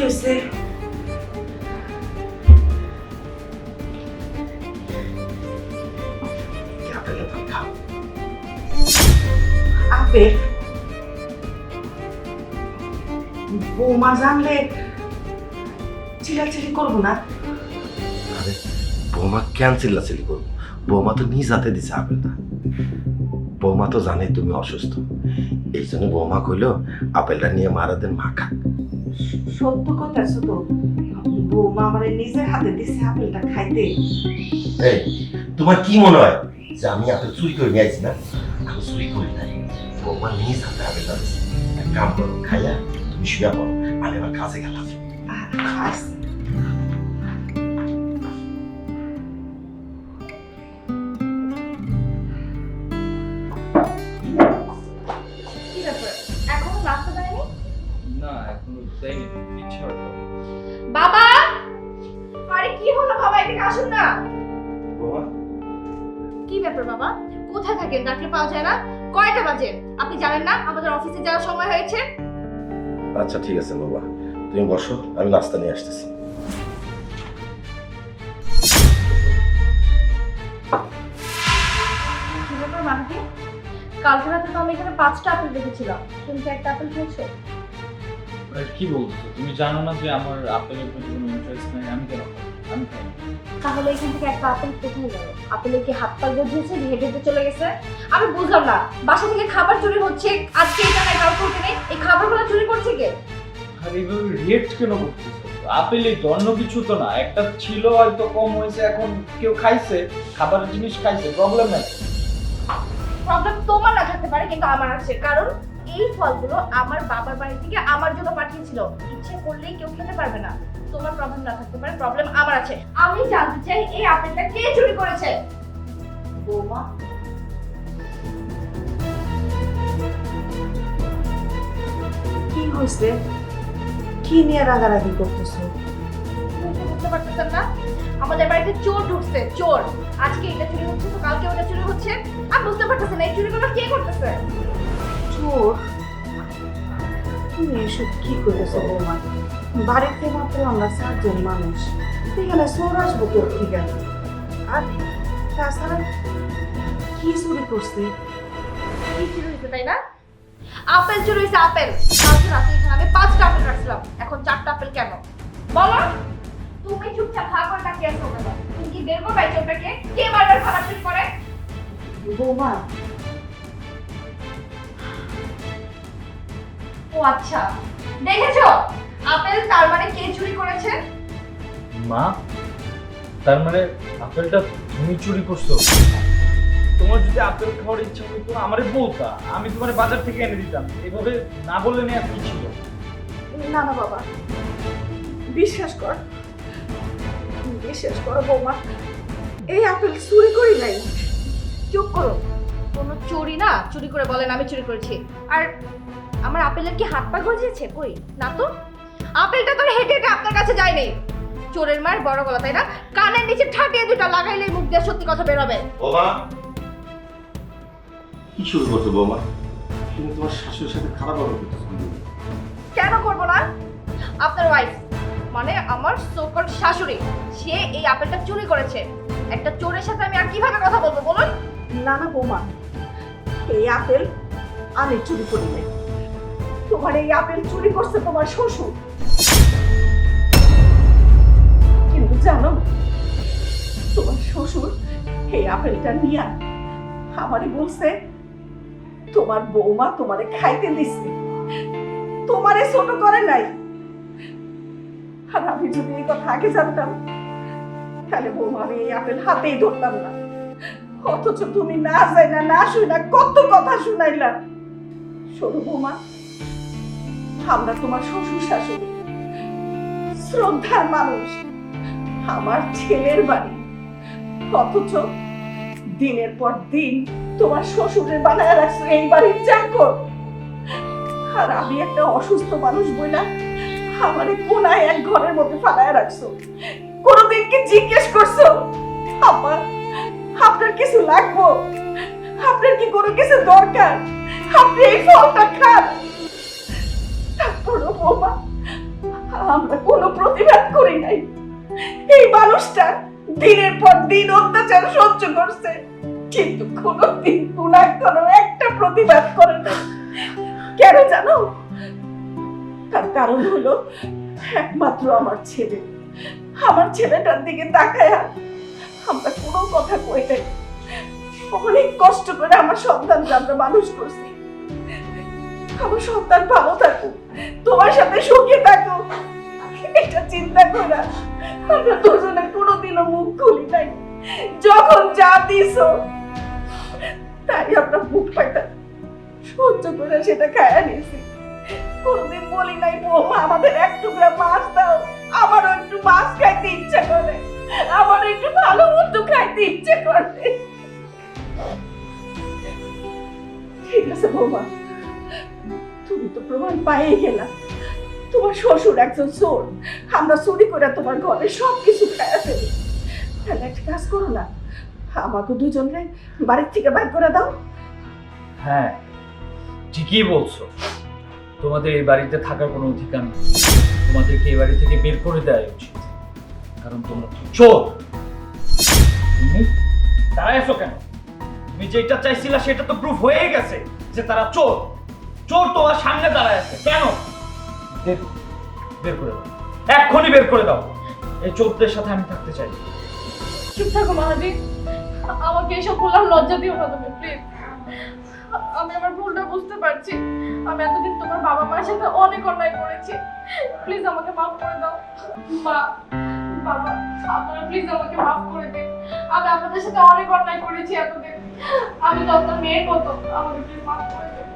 হয়েছে আপেল বৌমা জানলে চিলাচিলি করব না আরে বৌমা কেন চিল্লাচিল্লি করব বৌমা তো নিজ হাতে দিছে আপেলটা বৌমা তো জানে তুমি অসুস্থ এই জন্য বৌমা কইলো আপেলটা নিয়ে মারা দেন মা খাক সত্য কথা তো। বৌমা আমার নিজের হাতে দিছে আপেলটা খাইতে। এই তোমার কি মনে হয় যে আমি আপেল চুরি করে নিয়ে আইছি না? আমি চুরি করি নাই। বৌমা নিজ হাতে আপেলটা দিছে এক কাম করো খাইয়া তুমি শুয়ে পড়ো। আমি আমার কাজে গেলাম। আচ্ছা আসুন না। কি ব্যাপার বাবা? কোথায় থাকেন? ডাকলে পাওয়া যায় না? কয়টা বাজে? আপনি জানেন না? আমাদের অফিসে যাওয়ার সময় হয়েছে। আচ্ছা ঠিক আছে বাবা। তুমি বসো আমি নাস্তা নিয়ে আসতেছি। কি ব্যাপার মানবী? কালকে রাতে তো আমি এখানে পাঁচটা আপেল দেখেছিলাম। তুমি কি একটা আপেল খেয়েছো? আর কি বলছো? তুমি জানো না যে আমার আপেলের প্রতি কোনো ইন্টারেস্ট নাই? আমি কেন খাব? তাহলে এখান থেকে একটা আপেল কোথায় গেল আপেলের কি হাত পা গজিয়েছে হেঁটে হেঁটে চলে গেছে। আমি বুঝলাম না বাসা থেকে খাবার চুরি হচ্ছে আজকে নাই কাউকে উঠে নেই এই খাবারগুলো চুরি করছে কে? আর এইভাবে রিয়েক্ট কেন করতেছো? অন্য কিছু তো না একটা ছিল হয়তো কম হয়েছে এখন কেউ খাইছে খাবারের জিনিস খাইছে প্রবলেম নাই। প্রবলেম তোমার না থাকতে পারে কিন্তু আমার আছে। কারণ এই ফলগুলো আমার বাবার বাড়ি থেকে আমার জন্য পাঠিয়েছিল। ইচ্ছে করলেই কেউ খেতে পারবে না। তোমার প্রবলেম না থাকতে পারে প্রবলেম আমার আছে। আমি জানতে চাই এই আপেলটা কে চুরি করেছে? বৌমা। কি হয়েছে? কি নিয়ে রাগারাগি করতেছো? বুঝতে পারতেছেন না? আমাদের বাড়িতে চোর ঢুকছে চোর। আজকে এটা চুরি হচ্ছে তো কালকে ওটা চুরি হচ্ছে। আর বুঝতে পারতেছেন না এই চুরিগুলো কে করতেছে? চোর? তুমি এসব কি করেছ বৌমা? বাড়িতে মাত্র আমরা চারজন মানুষ। এখানে চোর আসব তোর ঠিকানা আর তাছাড়া কি চুরি করছে? কি চুরি হয়েছে তাই না? আপেল চুরি হয়েছে আপেল। কালকে রাতে এখানে আমি পাঁচটা আপেল রাখছিলাম। এখন চারটা আপেল কেন? বলো। তুমি চুপচাপ ভাগ করে তাকিয়ে আছো কেন? তুমি কি বের করবে চোরটাকে? কে বারবার খাবার চুরি করে? বৌমা। ও আচ্ছা। দেখেছ? আপেল তার মানে কে চুরি করেছে? মা তার মানে আপেলটা তুমি চুরি করছ। তোমার যদি আপেল খাওয়ার ইচ্ছা হতো আমারে বলতা আমি তোমার বাজার থেকে এনে দিতাম। এভাবে না বললে নিয়ে কি ছিল? না না বাবা। বিশ্বাস কর বিশ্বাস কর বৌমা। এই আপেল চুরি করি নাই। চুপ করো। কোনো চুরি না চুরি করে বলেন আমি চুরি করেছি। আর আমার আপেলের কি হাত পা গজিয়েছে? কই? না তো? আপেলটা তো হেঁটে হেঁটে আপনার কাছে যায়নি। চোরের মায়ের বড় গলা তাই না? কানের নিচে ঠাটিয়ে দুটা লাগাইলে মুখ দিয়ে সত্যি কথা বেরোবে বৌমা। কি শুরু করছ বৌমা? তুমি তোমার শাশুড়ির সাথে খারাপ ব্যবহার করতেছো কেন? করব না? আপনার ওয়াইফ মানে আমার সোকল শাশুড়ি সে এই আপেলটা চুরি করেছে। একটা চোরের সাথে আমি আর কীভাবে কথা বলব বলুন? না না বৌমা। এই আপেল আমি চুরি করি নাই। তোমার এই আপেল চুরি করছে তোমার শ্বশুর। জানো? তোমার শ্বশুর এই আপেলটা নিয়ে আমারে বলছে, তোমার বৌমা তোমারে খাইতে দিছে। তোমারে ছোট করে নাই। আর আমি যদি এই কথা আগে জানতাম, তাহলে বৌমা আমি এই আপেল হাতেই ধরতাম না। অথচ তুমি না যাই না না শুই না কত কথা শুনাইলা। শোনো বৌমা, আমরা তোমার শ্বশুর শাশুড়ি, শ্রদ্ধার মানুষ। আমার ছেলের বাড়ি। অথচ দিনের পর দিন তোমার শ্বশুরের বানায় রাখছো এই বাড়ির চাকর। আর আমি একটা অসুস্থ মানুষ বইলা আমারে কোনায় এক ঘরের মধ্যে ফালায় রাখছো। কোনোদিন কি জিজ্ঞেস করছ? আমার আপনার কিছু লাগবো? আপনার কি কোনো কিছু দরকার? আপনি এই ফলটা খান। তারপরও বৌমা, আমরা কোনো প্রতিবাদ করি নাই। এই মানুষটা দিনের পর দিন অত্যাচার সহ্য করছে, কিন্তু কোনোদিন গুনাহ কোনো একটা প্রতিবাদ করে না। কেন জানো? তার কারণ হলো একমাত্র আমার ছেলে। আমার ছেলেটার দিকে তাকায় আমরা কোনো কথা কই নাই। অনেক কষ্ট করে আমার সন্তানকে আমরা মানুষ করছি। আমার সন্তান ভালো থাকুক, তোমার সাথে সুখে থাকুক। এটা চিন্তা করে আমরা দুজনে কোনোদিনও মুখ খুলি নাই। যখন যা তাই আমরা মুখ পাইতাম। সহ্য করে সেটা খায়া নিয়েছি। কোনোদিন বলি নাই, বৌমা, আমাদের এক টুকরা মাছ দাও। আমারও একটু মাছ খাইতে ইচ্ছা করে। আমার একটু ভালো মন্দ খাইতে ইচ্ছে করে। ঠিক আছে, বৌমা। তুমি তো প্রমাণ পাইয়ে গেলা। তোমার শ্বশুর একজন চোর। আমরা চুরি করে তোমার ঘরে সব কিছু খাইয়া ফেলি তাহলে একটা কাজ করো না, আমাকে দুজনে বাড়ির থেকে বাইর করে দাও। হ্যাঁ ঠিকই বলছো। তোমাদের এই বাড়িতে থাকার কোনো অধিকার নেই। তোমাদেরকে এই বাড়ি থেকে বের করে দেওয়া উচিত। কারণ তোমরা তো চোর। তুমি দাঁড়ায় আছো কেন? তুমি যেটা চাইছিলা সেটা তো প্রুফ হয়ে গেছে যে তারা চোর। চোর তোমার সামনে দাঁড়ায় আছে। কেন? বের করে দাও। এক্ষুনি বের করে দাও। এই চোরদের সাথে আমি থাকতে চাই। চুপ থাকো, মাহাদি। আমাকে এসব বলার লজ্জা দিও না তুমি প্লিজ আমি আমার ভুলটা বুঝতে পারছি। আমি এতদিন তোমার বাবা মায়ের সাথে অনেক অন্যায় করেছি। প্লিজ আমাকে মাফ করে দাও। মা, বাবা, আপনারা প্লিজ আমাকে মাফ করে দিন। আমি আপনাদের সাথে অনেক অন্যায় করেছি এতদিন। আমি তো আপনার মেয়ের মতো। আমাকে প্লিজ মাফ করে দিন।